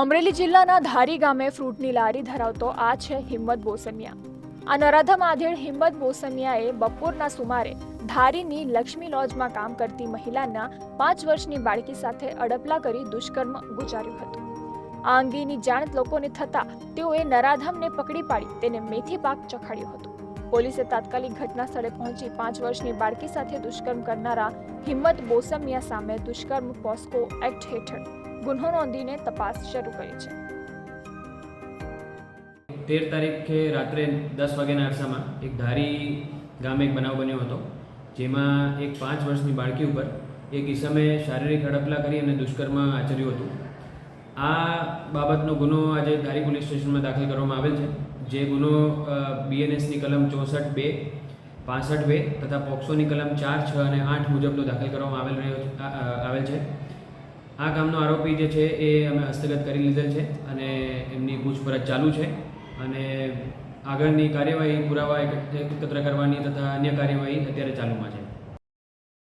અમરેલી જિલ્લાના ધારી ગામે ફ્રૂટની લારી ધરાવતો આ છે હિંમત બોસમિયા આ નરાધમ આધેડ હિંમત બોસમિયાએ બપોરના સુમારે ધારીની લક્ષ્મી લોજમાં કામ કરતી મહિલાના પાંચ વર્ષની બાળકી સાથે અડપલા કરી દુષ્કર્મ ગુજાર્યું હતું. આ અંગેની જાણ લોકોને થતા તેઓએ નરાધમને પકડી પાડી તેને મેથી પાક ચખાડ્યો હતો. પોલીસે તાત્કાલિક ઘટના સ્થળે પહોંચી પાંચ વર્ષની બાળકી સાથે દુષ્કર્મ કરનારા હિંમત બોસમિયા સામે દુષ્કર્મ પોસ્કો એક્ટ હેઠળ ગુન્હો નોંધીને તપાસ શરૂ કરી છે. તેર તારીખે રાત્રે દસ વાગ્યાના અરસામાં એક ધારી ગામે એક બનાવ બન્યો હતો, જેમાં એક પાંચ વર્ષની બાળકી ઉપર એક ઈસમે શારીરિક હડપલા કરી અને દુષ્કર્મ આચર્યું હતું. આ બાબતનો ગુનો આજે ધારી પોલીસ સ્ટેશનમાં દાખલ કરવામાં આવેલ છે. જે ગુનો બીએનએસની કલમ ચોસઠ બે, પાસઠ બે તથા પોક્સોની કલમ ચાર, છ અને આઠ મુજબનો દાખલ કરવામાં આવેલ રહ્યો આવેલ છે. આ કામનો આરોપી જે છે એ અમે હસ્તગત કરી લીધેલ છે અને એમની પૂછપરછ ચાલુ છે અને આગળની કાર્યવાહી પુરાવા એક- એકત્ર કરવાની તથા અન્ય કાર્યવાહી અત્યારે ચાલુમાં છે.